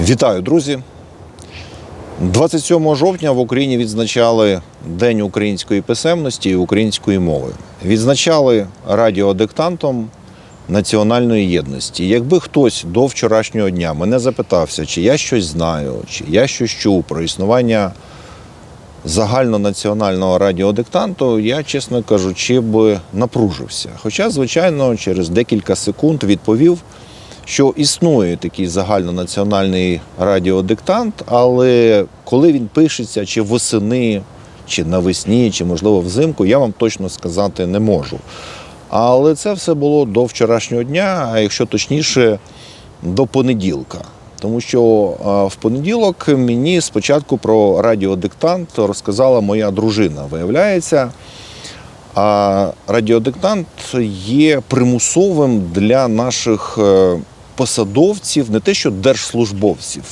Вітаю, друзі! 27 жовтня в Україні відзначали День української писемності і української мови. Відзначали радіодиктантом національної єдності. Якби хтось до вчорашнього дня мене запитався, чи я щось знаю, чи я щось чув про існування загальнонаціонального радіодиктанту, я, чесно кажучи, б напружився. Хоча, звичайно, через декілька секунд відповів, що існує такий загальнонаціональний радіодиктант, але коли він пишеться, чи восени, чи навесні, чи, можливо, взимку, я вам точно сказати не можу. Але це все було до вчорашнього дня, а якщо точніше, до понеділка. Тому що в понеділок мені спочатку про радіодиктант розказала моя дружина. Виявляється, а радіодиктант є примусовим для наших е, посадовців, не те що держслужбовців,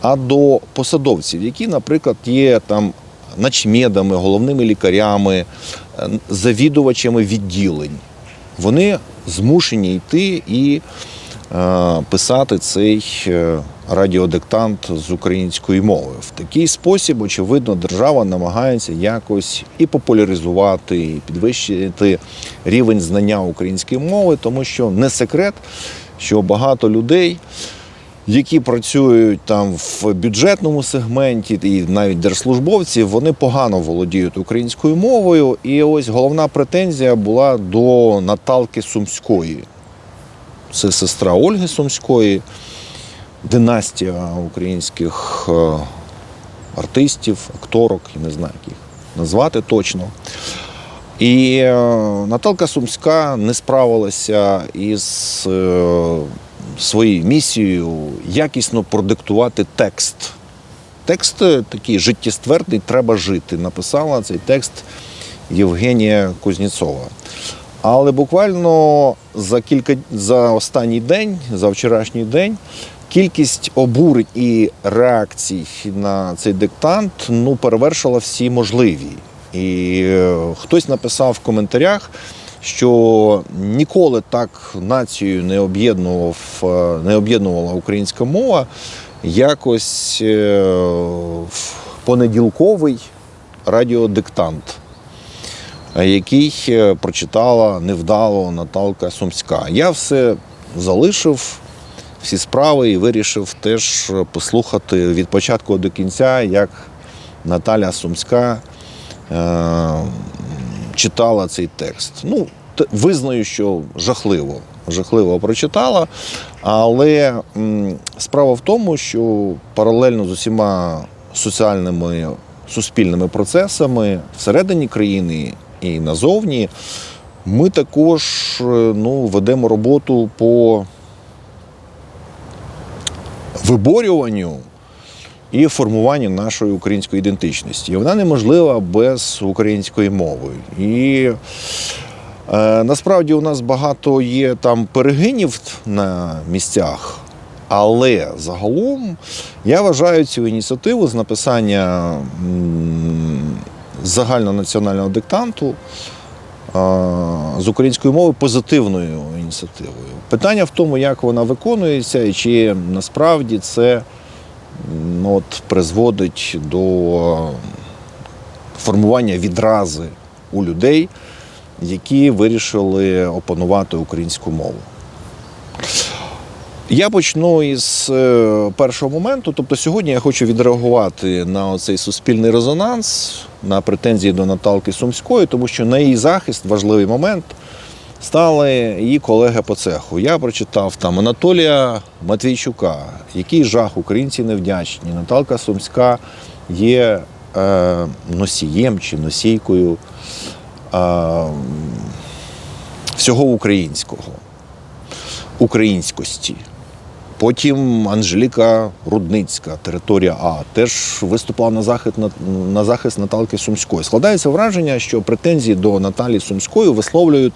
а до посадовців, які, наприклад, є там начмедами, головними лікарями, е, завідувачами відділень. Вони змушені йти і е, писати цей е, радіодиктант з української мови. В такий спосіб, очевидно, держава намагається якось і популяризувати, і підвищити рівень знання української мови, тому що не секрет, що багато людей. Які працюють там в бюджетному сегменті, і навіть держслужбовці, вони погано володіють українською мовою. І ось головна претензія була до Наталки Сумської. Це сестра Ольги Сумської, династія українських е, артистів, акторок, я не знаю, як їх назвати точно. І е, Наталка Сумська не справилася із е, своєю місією якісно продиктувати текст. Текст е, такий життєствердний, треба жити. Написала цей текст Євгенія Кузнєцова. Але буквально за кілька за останній день, за вчорашній день, кількість обурень і реакцій на цей диктант ну, перевершила всі можливі. І е, хтось написав в коментарях, що ніколи так націю не об'єднував, е, не об'єднувала українська мова, якось е, понеділковий радіодиктант який прочитала невдало Наталка Сумська. Я все залишив, всі справи і вирішив теж послухати від початку до кінця, як Наталя Сумська читала цей текст. Ну, визнаю, що жахливо. Жахливо прочитала, але справа в тому, що паралельно з усіма соціальними суспільними процесами всередині країни і назовні, ми також е, ну, ведемо роботу по виборюванню і формуванню нашої української ідентичності. І вона неможлива без української мови. І е, насправді у нас багато є там перегинів на місцях. Але загалом я вважаю цю ініціативу з написання загальнонаціонального диктанту з української мови позитивною ініціативою. Питання в тому, як вона виконується, і чи насправді це от, призводить до формування відрази у людей, які вирішили опанувати українську мову. Я почну із е, першого моменту. Тобто, сьогодні я хочу відреагувати на цей суспільний резонанс, на претензії до Наталки Сумської, тому що на її захист важливий момент стали її колеги по цеху. Я прочитав там Анатолія Матвійчука, який жах, українці невдячні. Наталка Сумська є е, носієм чи носійкою е, всього українського, українськості. Потім Анжеліка Рудницька, територія А, теж виступала на захист на, на захист Наталки Сумської. Складається враження, що претензії до Наталі Сумської висловлюють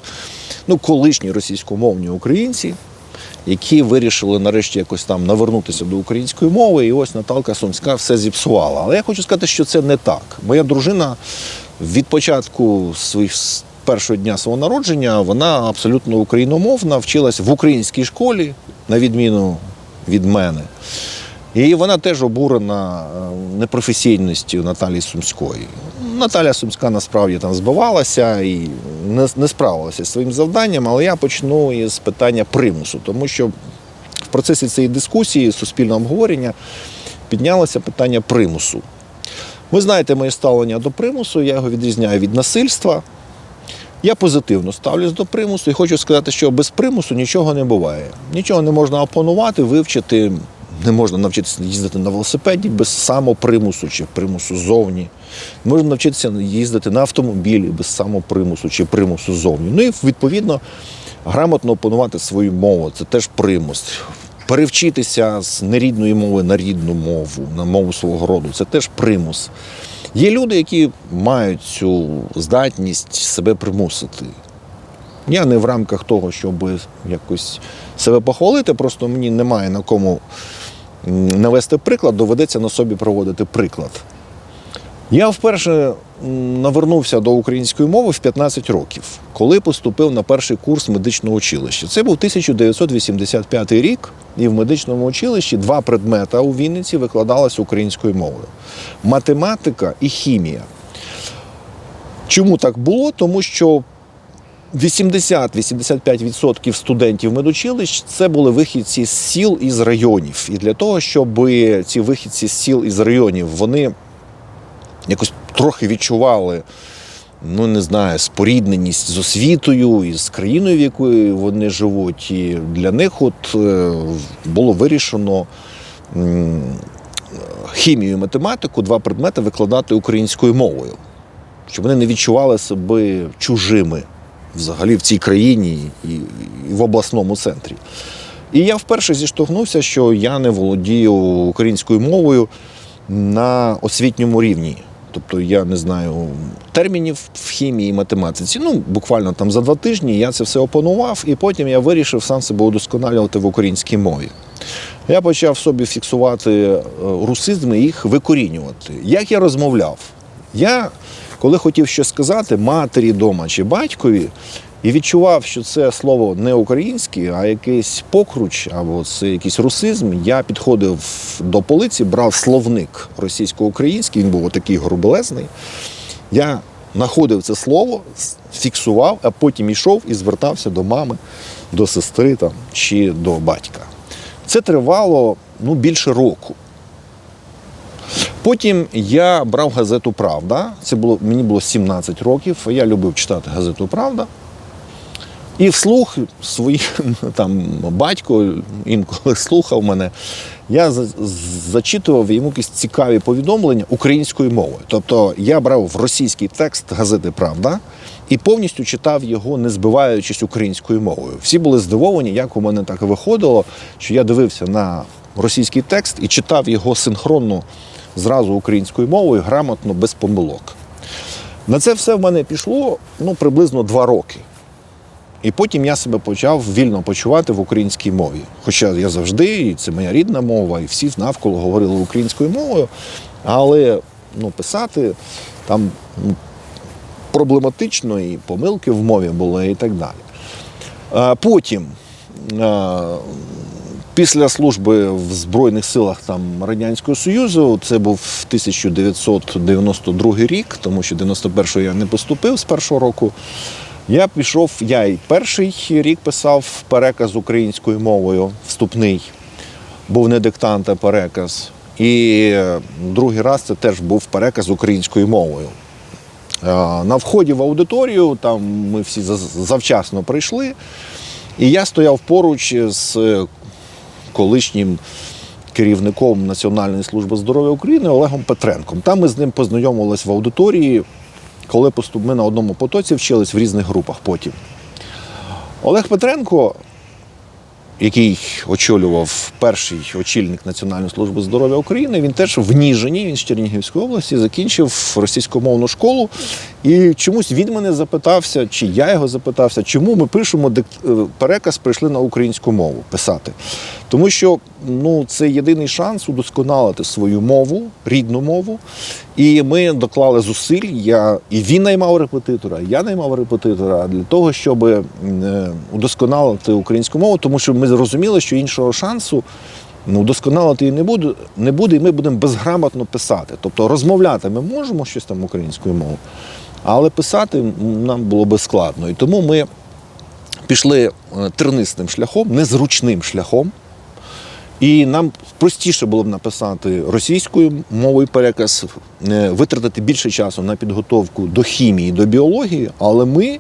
ну, колишні російськомовні українці, які вирішили нарешті якось там навернутися до української мови. І ось Наталка Сумська все зіпсувала. Але я хочу сказати, що це не так. Моя дружина від початку своїх першого дня свого народження вона абсолютно україномовна, вчилась в українській школі, на відміну від мене. І вона теж обурена е, непрофесійністю Наталії Сумської. Наталя Сумська насправді там збивалася і не, не справилася зі своїм завданням, але я почну із питання примусу, тому що в процесі цієї дискусії, суспільного обговорення, піднялося питання примусу. Ви знаєте моє ставлення до примусу, я його відрізняю від насильства. Я позитивно ставлюсь до примусу і хочу сказати, що без примусу нічого не буває. Нічого не можна опанувати, вивчити, не можна навчитися їздити на велосипеді без самопримусу чи примусу зовні. Не можна навчитися їздити на автомобілі без самопримусу чи примусу зовні. Ну і відповідно грамотно опанувати свою мову це теж примус. Перевчитися з нерідної мови на рідну мову, на мову свого роду це теж примус. Є люди, які мають цю здатність себе примусити. Я не в рамках того, щоб якось себе похвалити, просто мені немає на кому навести приклад, доведеться на собі проводити приклад. Я вперше навернувся до української мови в 15 років, коли поступив на перший курс медичного училища. Це був 1985 рік, і в медичному училищі два предмета у Вінниці викладалися українською мовою: математика і хімія. Чому так було? Тому що 80-85% студентів медучилищ це були вихідці з сіл і з районів. І для того, щоб ці вихідці з сіл і з районів вони якось трохи відчували, ну не знаю, спорідненість з освітою і з країною, в якої вони живуть. І для них от е, було вирішено хімію і математику, два предмети викладати українською мовою, щоб вони не відчували себе чужими взагалі в цій країні і і в обласному центрі. І я вперше зіштовхнувся, що я не володію українською мовою на освітньому рівні. Тобто я не знаю термінів в хімії і математиці. Ну, буквально там за два тижні я це все опанував, і потім я вирішив сам себе удосконалювати в українській мові. Я почав собі фіксувати е, русизми і їх викорінювати. Як я розмовляв? Я, коли хотів щось сказати матері дома чи батькові, і відчував, що це слово не українське, а якийсь покруч або це якийсь русизм. Я підходив до полиці, брав словник російсько-український, він був такий грубелезний. Я знаходив це слово, фіксував, а потім йшов і звертався до мами, до сестри там, чи до батька. Це тривало ну, більше року. Потім я брав газету Правда. Це було, мені було 17 років, я любив читати газету Правда. І вслух своїх там батько інколи слухав мене. Я зачитував йому якісь цікаві повідомлення українською мовою. Тобто я брав російський текст газети Правда і повністю читав його, не збиваючись українською мовою. Всі були здивовані, як у мене так виходило, що я дивився на російський текст і читав його синхронно зразу українською мовою, грамотно, без помилок. На це все в мене пішло ну, приблизно два роки. І потім я себе почав вільно почувати в українській мові. Хоча я завжди, і це моя рідна мова, і всі навколо говорили українською мовою, але ну, писати там проблематично, і помилки в мові були, і так далі. Потім, після служби в Збройних силах там, Радянського Союзу, це був 1992 рік, тому що 91-го я не поступив з першого року. Я пішов, я і перший рік писав переказ українською мовою, вступний, був не диктант, а переказ. І е, другий раз це теж був переказ українською мовою. Е, На вході в аудиторію, там ми всі завчасно прийшли, і я стояв поруч з е, колишнім керівником Національної служби здоров'я України Олегом Петренком. Там ми з ним познайомились в аудиторії, коли ми на одному потоці вчились в різних групах потім. Олег Петренко, який очолював перший очільник Національної служби здоров'я України, він теж в Ніжині, він з Чернігівської області, закінчив російськомовну школу. І чомусь він мене запитався, чи я його запитався, чому ми пишемо е, переказ, прийшли на українську мову писати. Тому що ну, це єдиний шанс удосконалити свою мову, рідну мову. І ми доклали зусиль. Я, і він наймав репетитора, і я наймав репетитора для того, щоб е, удосконалити українську мову, тому що ми зрозуміли, що іншого шансу Ну, удосконалити її не буде, не буде, і ми будемо безграмотно писати. Тобто розмовляти ми можемо щось там українською мовою, але писати нам було би складно. І тому ми пішли е, тернистим шляхом, незручним шляхом. І нам простіше було б написати російською мовою переказ, е, витратити більше часу на підготовку до хімії, до біології, але ми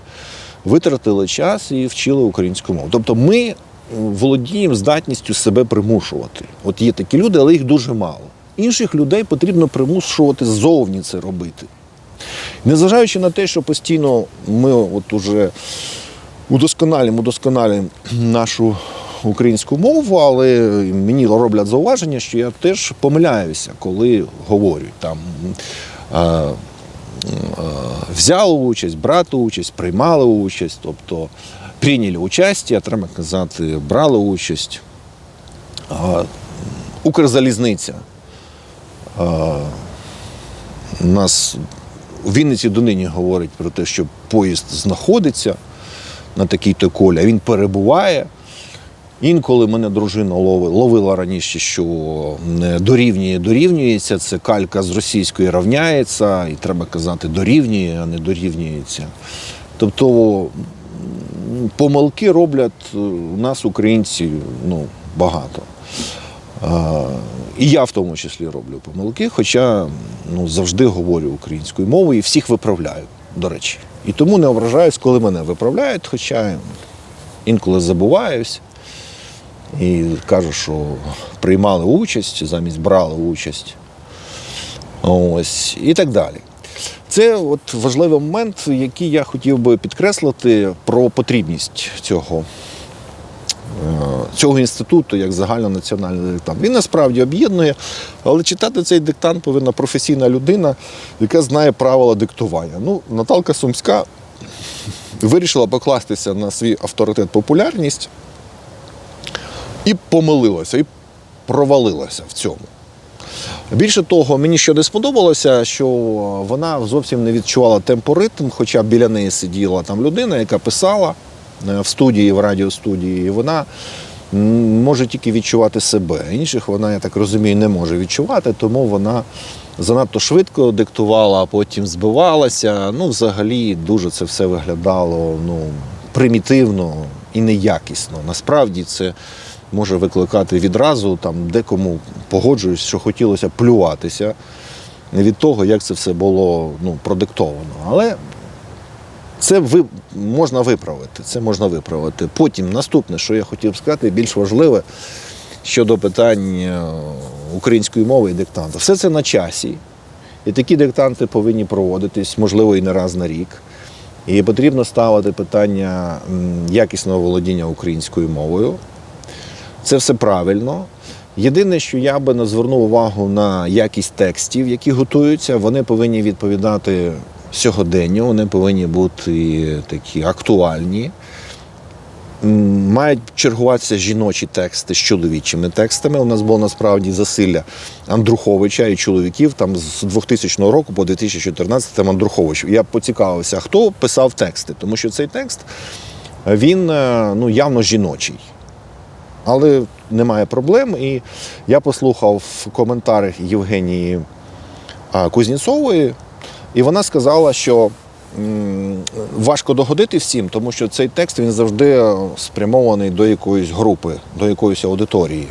витратили час і вчили українську мову. Тобто ми е, володіємо здатністю себе примушувати. От є такі люди, але їх дуже мало. Інших людей потрібно примушувати ззовні це робити. Незважаючи на те, що постійно ми от уже удосконалюємо, удосконалюємо нашу українську мову, але мені роблять зауваження, що я теж помиляюся, коли говорю там. е, Взяли участь, брати участь, приймали участь, тобто прийняли участь, а треба казати, брали участь. Укрзалізниця. У нас у Вінниці донині говорить про те, що поїзд знаходиться на такій-то колі, а він перебуває. Інколи мене дружина лови- ловила раніше, що дорівнює, дорівнюється. Це калька з російської равняється, і треба казати дорівнює, а не дорівнюється. Тобто помилки роблять е, у нас, українці, ну, багато. І я в тому числі роблю помилки, хоча ну, завжди говорю українською мовою і всіх виправляю, до речі. І тому не ображаюсь, коли мене виправляють, хоча інколи забуваюсь і кажу, що приймали участь, замість брали участь. Ось, і так далі. Це от важливий момент, який я хотів би підкреслити про потрібність цього цього інституту як загальнонаціональний диктант. Він насправді об'єднує, але читати цей диктант повинна професійна людина, яка знає правила диктування. Ну, Наталка Сумська вирішила покластися на свій авторитет популярність і помилилася, і провалилася в цьому. Більше того, мені що не сподобалося, що вона зовсім не відчувала темпоритм, хоча біля неї сиділа там людина, яка писала е, в студії, в радіостудії, і вона може тільки відчувати себе. Інших вона, я так розумію, не може відчувати, тому вона занадто швидко диктувала, а потім збивалася. Ну, взагалі, дуже це все виглядало ну, примітивно і неякісно. Насправді це може викликати відразу, там декому погоджуюсь, що хотілося плюватися від того, як це все було ну, продиктовано. Але це ви, можна виправити. Це можна виправити. Потім наступне, що я хотів сказати, більш важливе щодо питань е, української мови і диктанту. Все це на часі. І такі диктанти повинні проводитись, можливо, і не раз на рік. І потрібно ставити питання якісного володіння українською мовою. Це все правильно. Єдине, що я би не звернув увагу на якість текстів, які готуються, вони повинні відповідати сьогоденню, вони повинні бути такі актуальні. Мають чергуватися жіночі тексти з чоловічими текстами. У нас було насправді засилля Андруховича і чоловіків там з 2000 року по 2014 там Андрухович. Я поцікавився, хто писав тексти, тому що цей текст він е, ну, явно жіночий. Але немає проблем. І я послухав в коментарях Євгенії Кузнєцової, і вона сказала, що важко догодити всім, тому що цей текст він завжди спрямований до якоїсь групи, до якоїсь аудиторії.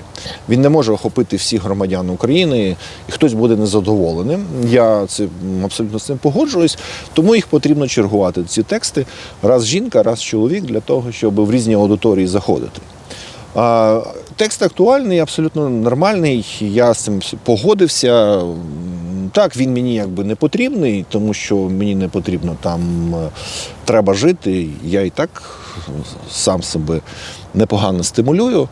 Він не може охопити всіх громадян України, і хтось буде незадоволеним. Я це абсолютно з цим погоджуюсь, тому їх потрібно чергувати. Ці тексти раз жінка, раз чоловік для того, щоб в різні аудиторії заходити. Текст актуальний, абсолютно нормальний. Я з цим погодився. Так, він мені якби не потрібний, тому що мені не потрібно там е, треба жити. Я і так сам себе непогано стимулюю.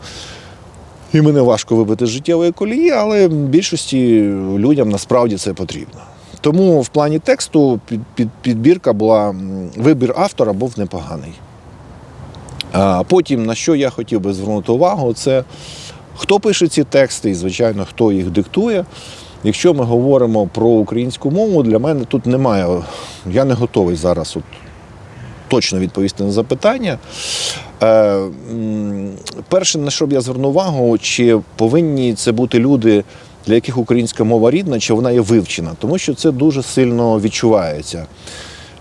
І мене важко вибити з життєвої колії, але більшості людям насправді це потрібно. Тому в плані тексту під, під, підбірка була, вибір автора був непоганий. А потім, на що я хотів би звернути увагу, це хто пише ці тексти і, звичайно, хто їх диктує. Якщо ми говоримо про українську мову, для мене тут немає. Я не готовий зараз от точно відповісти на запитання. Е, перше, на що б я звернув увагу, чи повинні це бути люди, для яких українська мова рідна, чи вона є вивчена, тому що це дуже сильно відчувається.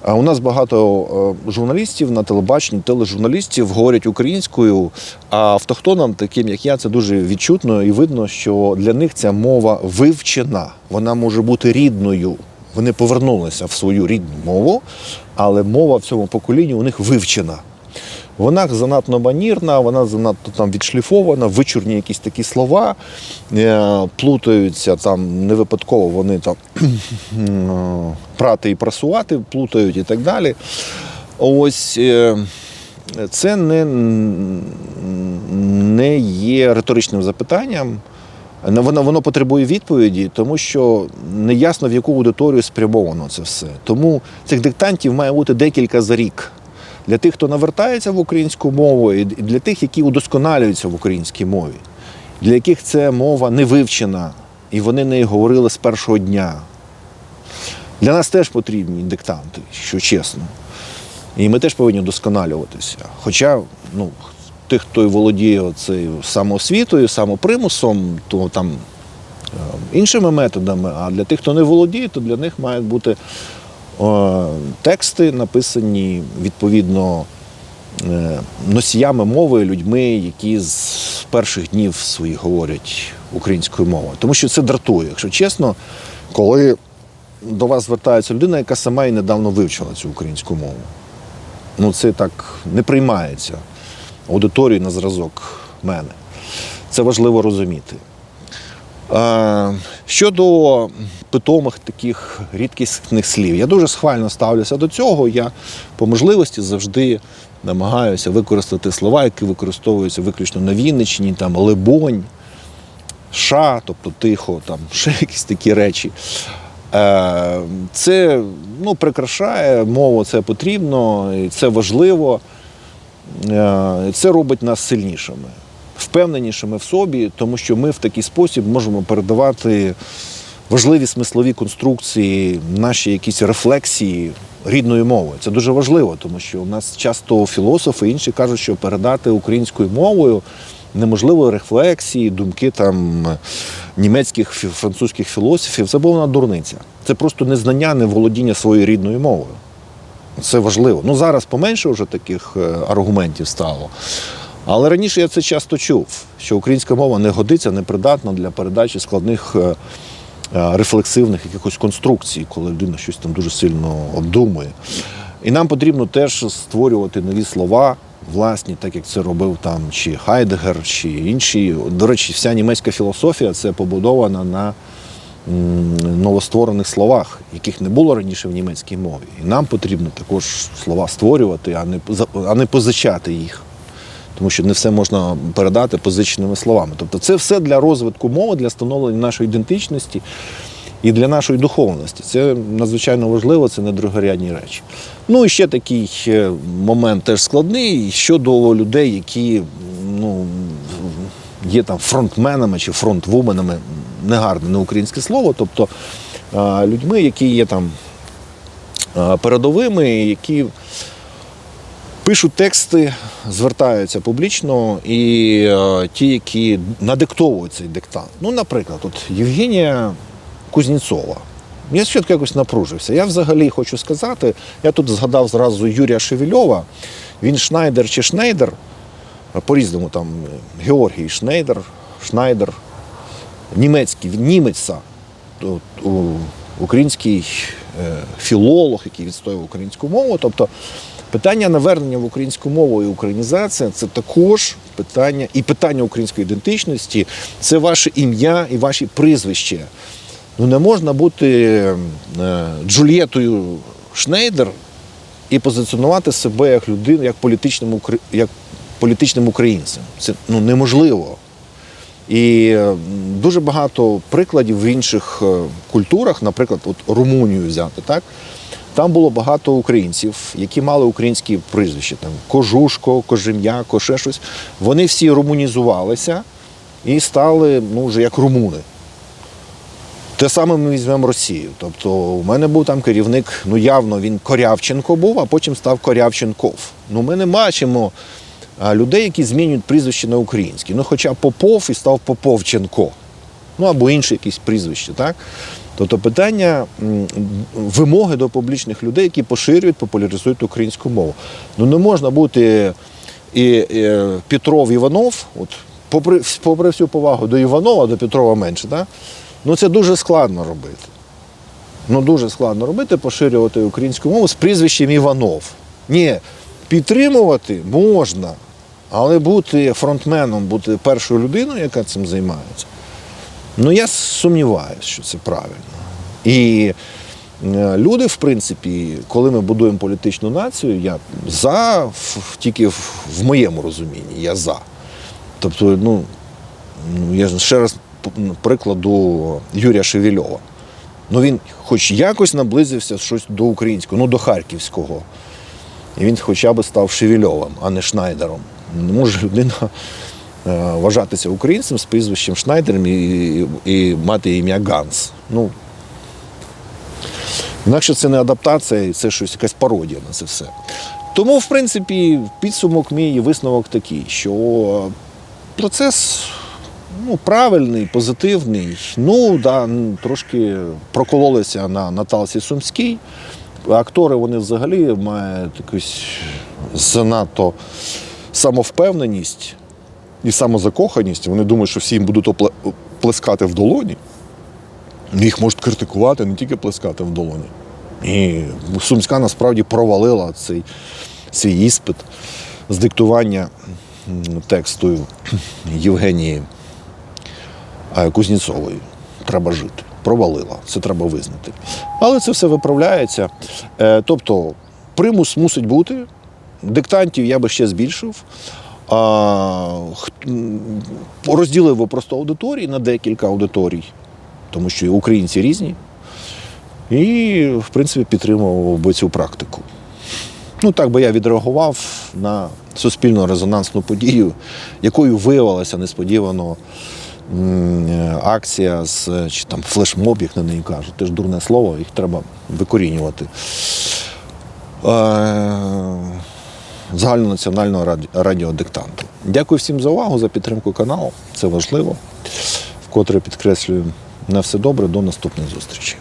У нас багато е, журналістів на телебаченні, тележурналістів говорять українською, а автохтонам, таким як я, це дуже відчутно і видно, що для них ця мова вивчена, вона може бути рідною. Вони повернулися в свою рідну мову, але мова в цьому поколінні у них вивчена. Вона занадто манірна, вона занадто там відшліфована, вичурні якісь такі слова, е, плутаються там не випадково, вони там прати і прасувати плутають і так далі. Ось е, це не, не є риторичним запитанням. Не- Воно, воно потребує відповіді, тому що неясно в яку аудиторію спрямовано це все. Тому цих диктантів має бути декілька за рік. Для тих, хто навертається в українську мову, і для тих, які удосконалюються в українській мові, для яких це мова не вивчена, і вони нею говорили з першого дня. Для нас теж потрібні диктанти, що чесно. І ми теж повинні вдосконалюватися. Хоча ну, тих, хто володіє цією самоосвітою, самопримусом, то там е, іншими методами, а для тих, хто не володіє, то для них мають бути тексти, написані відповідно е, носіями мови, людьми, які з перших днів своїх говорять українською мовою. Тому що це дратує, якщо чесно, коли до вас звертається людина, яка сама і недавно вивчила цю українську мову. Ну, це так не приймається аудиторію на зразок мене. Це важливо розуміти. Е, Щодо питомих таких рідкісних слів, я дуже схвально ставлюся до цього. Я по можливості завжди намагаюся використати слова, які використовуються виключно на Вінниччині, там либонь, ша, тобто тихо, там ще якісь такі речі. Е, Це ну, прикрашає мову, це потрібно, це важливо. Е, Це робить нас сильнішими, впевненішими в собі, тому що ми в такий спосіб можемо передавати важливі смислові конструкції, наші якісь рефлексії рідною мовою. Це дуже важливо, тому що у нас часто філософи інші кажуть, що передати українською мовою неможливо рефлексії, думки там німецьких французьких філософів. Це повна дурниця. Це просто незнання, неволодіння своєю рідною мовою. Це важливо. Ну зараз поменше вже таких е, аргументів стало. Але раніше я це часто чув, що українська мова не годиться, не придатна для передачі складних е, е, рефлексивних якихось конструкцій, коли людина щось там дуже сильно обдумує. І нам потрібно теж створювати нові слова, власні, так як це робив там чи Хайдегер, чи інші. До речі, вся німецька філософія це побудована на новостворених словах, яких не було раніше в німецькій мові. І нам потрібно також слова створювати, а не, а не позичати їх. Тому що не все можна передати позиченими словами. Тобто це все для розвитку мови, для становлення нашої ідентичності і для нашої духовності. Це надзвичайно важливо, це не другорядні речі. Ну і ще такий е, момент теж складний щодо людей, які ну, є там фронтменами чи фронтвуменами, негарне не українське слово, тобто е, людьми, які є там е, передовими, які пишуть тексти, звертаються публічно, і е, ті, які надиктовують цей диктант. Ну, наприклад, от Євгенія Кузнєцова. Я спочатку якось напружився. Я взагалі хочу сказати, я тут згадав зразу Юрія Шевельова, він Шнайдер чи Шнейдер, по-різному там Георгій Шнейдер, Шнайдер, німецький, німеця, український е, філолог, який відстоював українську мову. Тобто питання навернення в українську мову і українізація це також питання, і питання української ідентичності, це ваше ім'я і ваші прізвища. Ну не можна бути е, Джульєтою Шнейдер і позиціонувати себе як людину, як політичним, як політичним українцем. Це ну, неможливо. І е, дуже багато прикладів в інших е, культурах, наприклад, от Румунію взяти, так? Там було багато українців, які мали українські прізвища, там Кожушко, Кожем'яко, ще щось. Вони всі румунізувалися і стали ну, вже як румуни. Те саме ми візьмемо Росію. Тобто, у мене був там керівник, ну явно він Корявченко був, а потім став Корявченков. Ну, ми не бачимо людей, які змінюють прізвище на українське. Ну, хоча Попов і став Поповченко. Ну або інше якесь прізвище, так? Тобто питання вимоги до публічних людей, які поширюють, популяризують українську мову. Ну не можна бути і, і Петров Іванов, от, попри, попри всю повагу до Іванова, до Петрова менше, так? ну це дуже складно робити. Ну дуже складно робити, поширювати українську мову з прізвищем Іванов. Ні, підтримувати можна, але бути фронтменом, бути першою людиною, яка цим займається. Ну, я сумніваюся, що це правильно. І е, люди, в принципі, коли ми будуємо політичну націю, я за, тільки в, моєму розумінні, я за. Тобто, ну, ну, я ще раз прикладу Юрія Шевельова. Ну він хоч якось наблизився щось до українського, ну до харківського. І він хоча б став Шевельовим, а не Шнайдером. Може людина вважатися українцем з прізвищем Шнайдером і, і, мати ім'я Ганс. Ну, інакше це не адаптація, це щось якась пародія на це все. Тому, в принципі, підсумок мій висновок такий, що процес ну, правильний, позитивний. Ну, да, трошки прокололися на Наталці Сумській. Актори вони взагалі мають якусь занадто самовпевненість і самозакоханість. Вони думають, що всі їм будуть плескати в долоні. Їх можуть критикувати, не тільки плескати в долоні. І Сумська насправді провалила цей свій іспит з диктування тексту Євгенії Кузнєцової. Треба жити. Провалила. Це треба визнати. Але це все виправляється. Е, Тобто, примус мусить бути. Диктантів я би ще збільшив. Розділив просто аудиторії на декілька аудиторій, тому що українці різні. І, в принципі, підтримував би цю практику. Ну, так би я відреагував на суспільно резонансну подію, якою виявилася несподівано акція з чи там флешмоб, як на неї кажуть. Теж дурне слово, їх треба викорінювати. Загальнонаціонального раді- радіодиктанту. Дякую всім за увагу, за підтримку каналу. Це важливо. Вкотре підкреслюю на все добре, до наступних зустрічей.